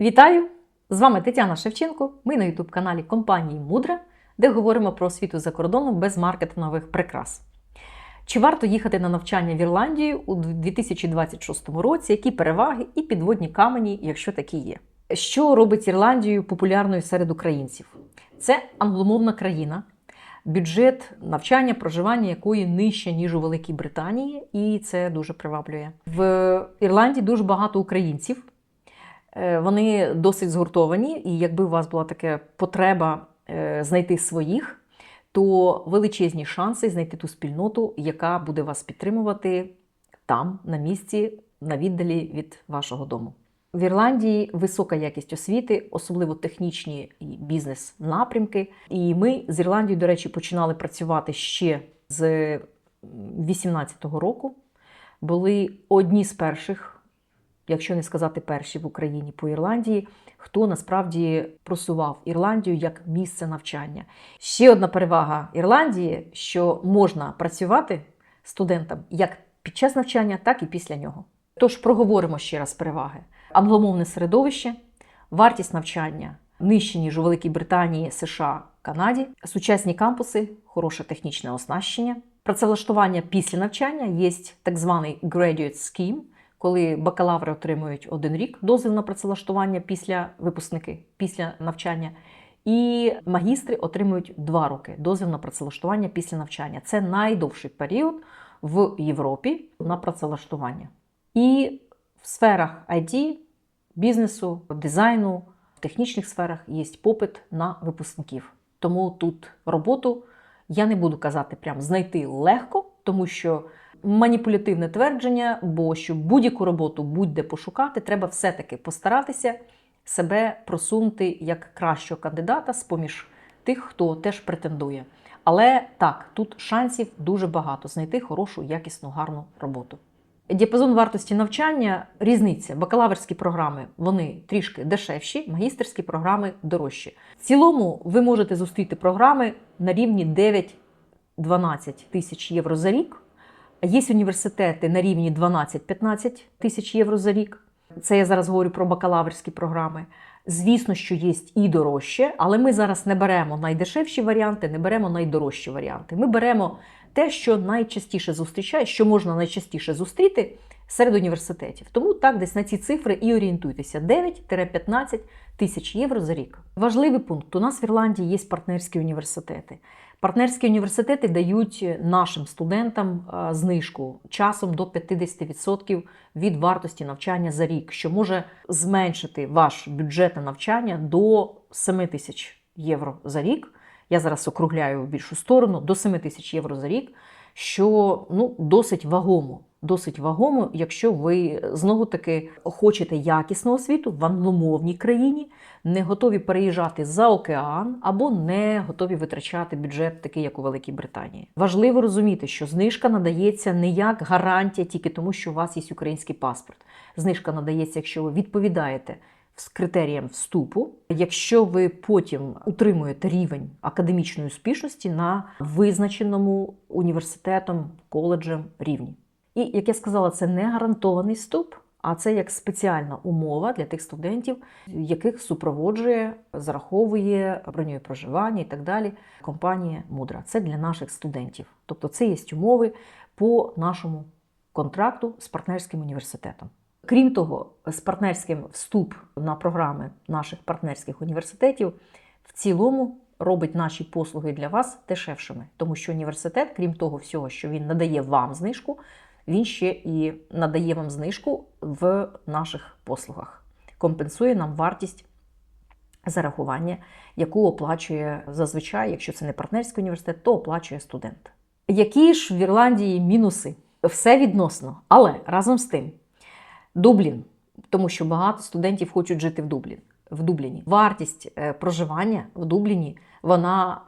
Вітаю! З вами Тетяна Шевченко. Ми на youtube каналі компанії Мудра, де говоримо про освіту за кордоном без маркетингових прикрас. Чи варто їхати на навчання в Ірландію у 2026 році? Які переваги і підводні камені, якщо такі є? Що робить Ірландію популярною серед українців? Це англомовна країна, бюджет навчання, проживання якої нижче, ніж у Великій Британії, і це дуже приваблює. В Ірландії дуже багато українців. Е, Вони досить згуртовані, і якби у вас була така потреба е, знайти своїх, то величезні шанси знайти ту спільноту, яка буде вас підтримувати там, на місці, на віддалі від вашого дому. В Ірландії висока якість освіти, особливо технічні і бізнес-напрямки. І ми з Ірландією, до речі, починали працювати ще з 2018 року. Були одні з перших якщо не сказати перші в Україні по Ірландії, хто насправді просував Ірландію як місце навчання. Ще одна перевага Ірландії, що можна працювати студентам як під час навчання, так і після нього. Тож проговоримо ще раз переваги: англомовне середовище, вартість навчання нижче, ніж у Великій Британії, США, Канаді, сучасні кампуси, хороше технічне оснащення. Працевлаштування після навчання є так званий graduate scheme, коли бакалаври отримують один рік дозвіл на працевлаштування після випускники, після навчання, і магістри отримують два роки дозвіл на працевлаштування після навчання. Це найдовший період в Європі на працевлаштування. І в сферах IT, бізнесу, дизайну, в технічних сферах є попит на випускників. Тому тут роботу я не буду казати прям знайти легко, тому що маніпулятивне твердження, бо щоб будь-яку роботу будь-де пошукати, треба все-таки постаратися себе просунути як кращого кандидата з поміж тих, хто теж претендує. Але так, тут шансів дуже багато знайти хорошу, якісну, гарну роботу. Діапазон вартості навчання різниця. Бакалаврські програми вони трішки дешевші, магістерські програми дорожчі. В цілому ви можете зустріти програми на рівні 9-12 тисяч євро за рік. Є університети на рівні 12-15 тисяч євро за рік. Це я зараз говорю про бакалаврські програми. Звісно, що є і дорожче, але ми зараз не беремо найдешевші варіанти, не беремо найдорожчі варіанти. Ми беремо те, що найчастіше зустрічає, що можна найчастіше зустріти серед університетів. Тому так десь на ці цифри і орієнтуйтеся: 9-15 тисяч євро за рік. Важливий пункт: у нас в Ірландії є партнерські університети. Партнерські університети дають нашим студентам е, знижку часом до 50% від вартості навчання за рік, що може зменшити ваш бюджет на навчання до 7 тисяч євро за рік. Я зараз округляю в більшу сторону до 7 тисяч євро за рік, що ну, досить вагомо. Досить вагомо, якщо ви знову таки хочете якісну освіту в англомовній країні, не готові переїжджати за океан або не готові витрачати бюджет, такий як у Великій Британії. Важливо розуміти, що знижка надається не як гарантія тільки тому, що у вас є український паспорт. Знижка надається, якщо ви відповідаєте з критеріям вступу, якщо ви потім утримуєте рівень академічної успішності на визначеному університетом, коледжем рівні. І як я сказала, це не гарантований вступ, а це як спеціальна умова для тих студентів, яких супроводжує, зараховує бронює проживання і так далі. Компанія Мудра. Це для наших студентів. Тобто це є умови по нашому контракту з партнерським університетом. Крім того, з партнерським вступ на програми наших партнерських університетів в цілому робить наші послуги для вас дешевшими, тому що університет, крім того всього, що він надає вам знижку, він ще і надає вам знижку в наших послугах, компенсує нам вартість зарахування, яку оплачує зазвичай, якщо це не партнерський університет, то оплачує студент. Які ж в Ірландії мінуси? Все відносно, але разом з тим. Дублін, тому що багато студентів хочуть жити в Дублін. В Дубліні. Вартість е, проживання в Дубліні вона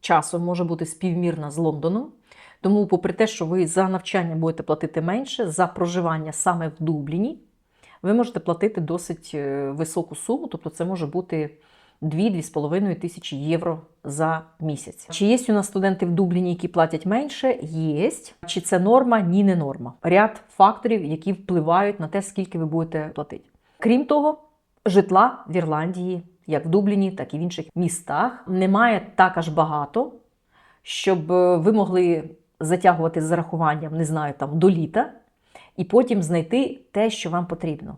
часом може бути співмірна з Лондоном. Тому, попри те, що ви за навчання будете платити менше, за проживання саме в Дубліні, ви можете платити досить е, високу суму, тобто це може бути 2-2,5 тисячі євро за місяць. Чи є у нас студенти в Дубліні, які платять менше? Є. Чи це норма? Ні, не норма. Ряд факторів, які впливають на те, скільки ви будете платити. Крім того, житла в Ірландії, як в Дубліні, так і в інших містах, немає так аж багато, щоб е, ви могли затягувати з зарахуванням, не знаю, там до літа, і потім знайти те, що вам потрібно.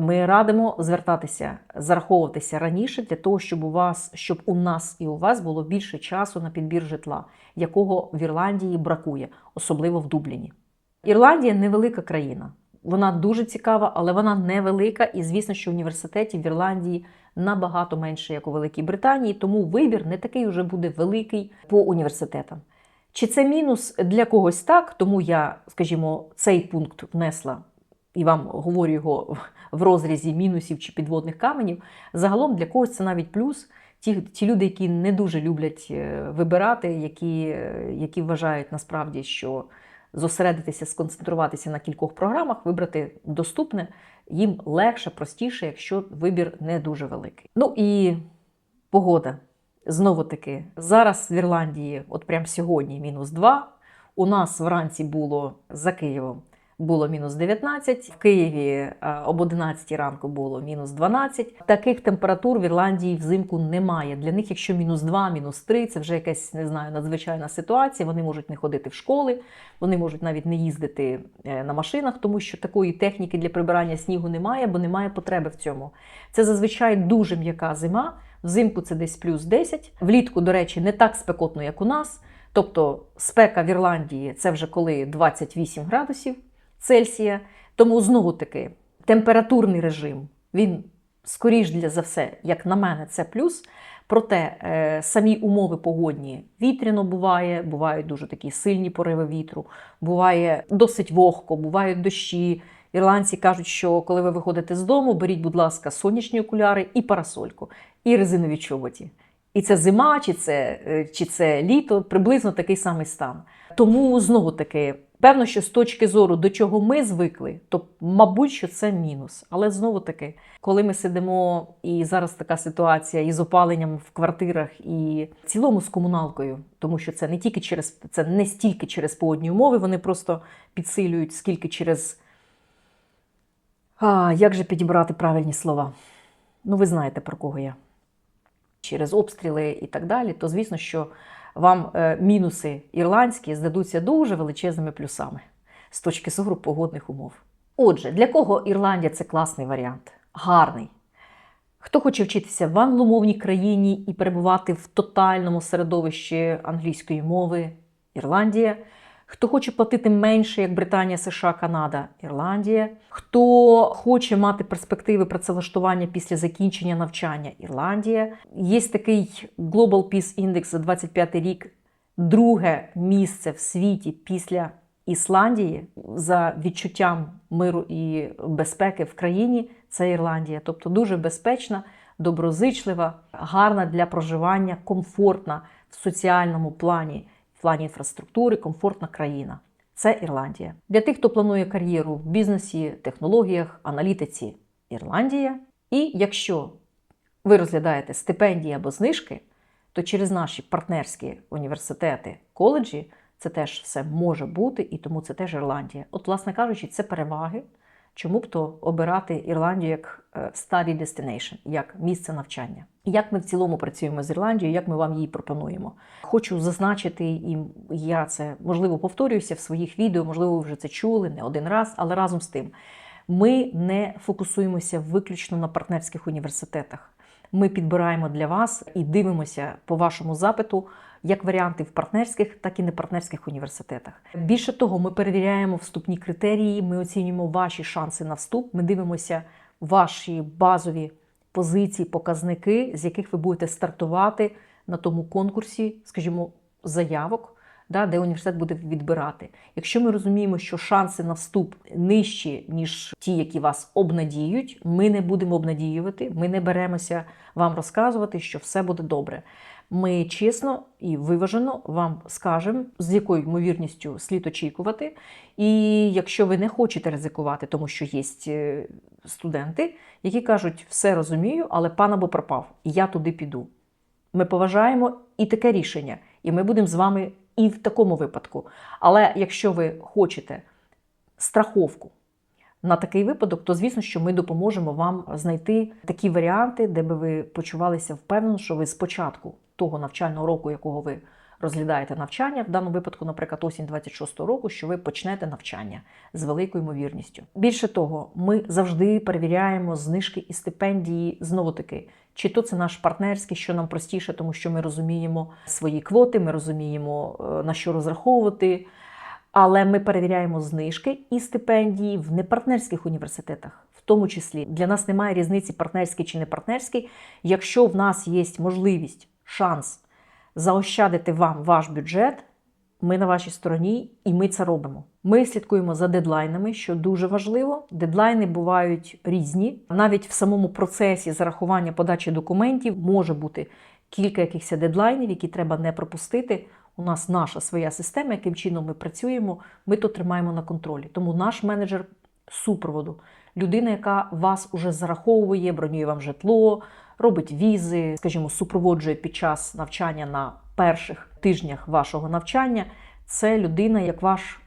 Ми радимо звертатися, зараховуватися раніше для того, щоб у вас, щоб у нас і у вас було більше часу на підбір житла, якого в Ірландії бракує, особливо в Дубліні. Ірландія невелика країна. Вона дуже цікава, але вона невелика. І звісно, що університетів в Ірландії набагато менше, як у Великій Британії, тому вибір не такий вже буде великий по університетам. Чи це мінус для когось так, тому я, скажімо, цей пункт внесла і вам говорю його в розрізі мінусів чи підводних каменів. Загалом для когось це навіть плюс. Ті, ті люди, які не дуже люблять е, вибирати, які, е, які вважають насправді, що зосередитися, сконцентруватися на кількох програмах, вибрати доступне, їм легше, простіше, якщо вибір не дуже великий. Ну і погода. Знову таки, зараз в Ірландії, от прямо сьогодні, мінус 2. У нас вранці було за Києвом було мінус 19, в Києві е, об 11 ранку було мінус 12. Таких температур в Ірландії взимку немає. Для них, якщо мінус 2, мінус 3, це вже якась не знаю, надзвичайна ситуація. Вони можуть не ходити в школи, вони можуть навіть не їздити е, на машинах, тому що такої техніки для прибирання снігу немає, бо немає потреби в цьому. Це зазвичай дуже м'яка зима. Взимку це десь плюс 10. Влітку, до речі, не так спекотно, як у нас. Тобто спека в Ірландії це вже коли 28 градусів. Цельсія. Тому знову таки температурний режим, він скоріш для за все, як на мене, це плюс. Проте е, самі умови погодні вітряно буває, бувають дуже такі сильні пориви вітру, буває досить вогко, бувають дощі. Ірландці кажуть, що коли ви виходите з дому, беріть, будь ласка, сонячні окуляри і парасольку, і резинові чоботі. І це зима, чи це, е, чи це літо, приблизно такий самий стан. Тому знову таки. Певно, що з точки зору, до чого ми звикли, то, мабуть, що це мінус. Але знову таки, коли ми сидимо, і зараз така ситуація із опаленням в квартирах і в цілому з комуналкою, тому що це не тільки через це не стільки через погодні умови, вони просто підсилюють, скільки через. А, Як же підібрати правильні слова? Ну, ви знаєте, про кого я. Через обстріли і так далі, то звісно, що вам е, мінуси ірландські здадуться дуже величезними плюсами з точки зору погодних умов. Отже, для кого Ірландія це класний варіант? Гарний. Хто хоче вчитися в англомовній країні і перебувати в тотальному середовищі англійської мови Ірландія. Хто хоче платити менше, як Британія, США, Канада, Ірландія. Хто хоче мати перспективи працевлаштування після закінчення навчання Ірландія. Є такий Global Peace Index за 25 рік, друге місце в світі після Ісландії за відчуттям миру і безпеки в країні. Це Ірландія, тобто дуже безпечна, доброзичлива, гарна для проживання, комфортна в соціальному плані плані інфраструктури, комфортна країна. Це Ірландія. Для тих, хто планує кар'єру в бізнесі, технологіях, аналітиці Ірландія. І якщо ви розглядаєте стипендії або знижки, то через наші партнерські університети, коледжі це теж все може бути, і тому це теж Ірландія. От, власне кажучи, це переваги. Чому б то обирати Ірландію як е, study destination, як місце навчання? Як ми в цілому працюємо з Ірландією, як ми вам її пропонуємо? Хочу зазначити, і я це можливо повторююся в своїх відео, можливо, ви вже це чули не один раз, але разом з тим, ми не фокусуємося виключно на партнерських університетах. Ми підбираємо для вас і дивимося по вашому запиту як варіанти в партнерських, так і непартнерських університетах. Більше того, ми перевіряємо вступні критерії, ми оцінюємо ваші шанси на вступ. Ми дивимося ваші базові позиції, показники, з яких ви будете стартувати на тому конкурсі, скажімо, заявок. Да, де університет буде відбирати. Якщо ми розуміємо, що шанси на вступ нижчі, ніж ті, які вас обнадіють, ми не будемо обнадіювати, ми не беремося вам розказувати, що все буде добре. Ми чесно і виважено вам скажемо, з якою ймовірністю слід очікувати. І якщо ви не хочете ризикувати, тому що є е, студенти, які кажуть, все розумію, але пан або пропав, я туди піду. Ми поважаємо і таке рішення, і ми будемо з вами і в такому випадку. Але якщо ви хочете страховку, на такий випадок, то звісно, що ми допоможемо вам знайти такі варіанти, де би ви почувалися впевнено, що ви спочатку того навчального року, якого ви розглядаєте навчання, в даному випадку, наприклад, осінь 26-го року, що ви почнете навчання з великою ймовірністю. Більше того, ми завжди перевіряємо знижки і стипендії знову таки. Чи то це наш партнерський, що нам простіше, тому що ми розуміємо свої квоти, ми розуміємо е, на що розраховувати. Але ми перевіряємо знижки і стипендії в непартнерських університетах, в тому числі для нас немає різниці партнерський чи не партнерський. Якщо в нас є можливість, шанс заощадити вам ваш бюджет, ми на вашій стороні і ми це робимо. Ми слідкуємо за дедлайнами, що дуже важливо. Дедлайни бувають різні. Навіть в самому процесі зарахування подачі документів може бути кілька якихось дедлайнів, які треба не пропустити. У нас наша своя система, яким чином ми працюємо, ми то тримаємо на контролі. Тому наш менеджер супроводу, людина, яка вас уже зараховує, бронює вам житло, робить візи, скажімо, супроводжує під час навчання на перших тижнях вашого навчання. Це людина, як ваш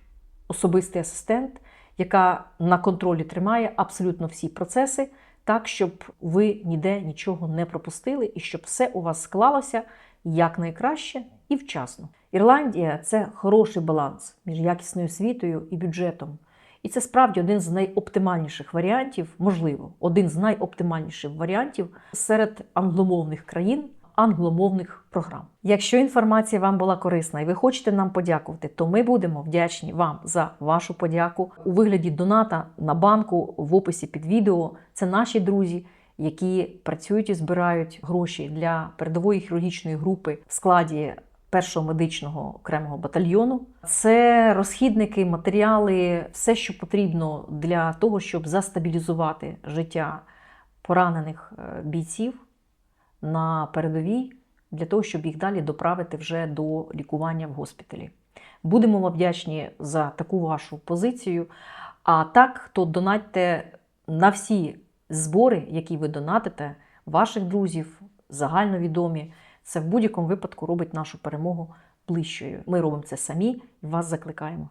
особистий асистент, яка на контролі тримає абсолютно всі процеси, так, щоб ви ніде нічого не пропустили і щоб все у вас склалося якнайкраще і вчасно. Ірландія це хороший баланс між якісною освітою і бюджетом. І це справді один з найоптимальніших варіантів, можливо, один з найоптимальніших варіантів серед англомовних країн, англомовних програм. Якщо інформація вам була корисна і ви хочете нам подякувати, то ми будемо вдячні вам за вашу подяку у вигляді доната на банку в описі під відео. Це наші друзі. Які працюють і збирають гроші для передової хірургічної групи в складі першого медичного окремого батальйону. Це розхідники, матеріали, все, що потрібно для того, щоб застабілізувати життя поранених е, бійців на передовій, для того, щоб їх далі доправити вже до лікування в госпіталі. Будемо вам вдячні за таку вашу позицію. А так, то донатьте на всі збори, які ви донатите, ваших друзів, загальновідомі. Це в будь-якому випадку робить нашу перемогу ближчою. Ми робимо це самі вас закликаємо.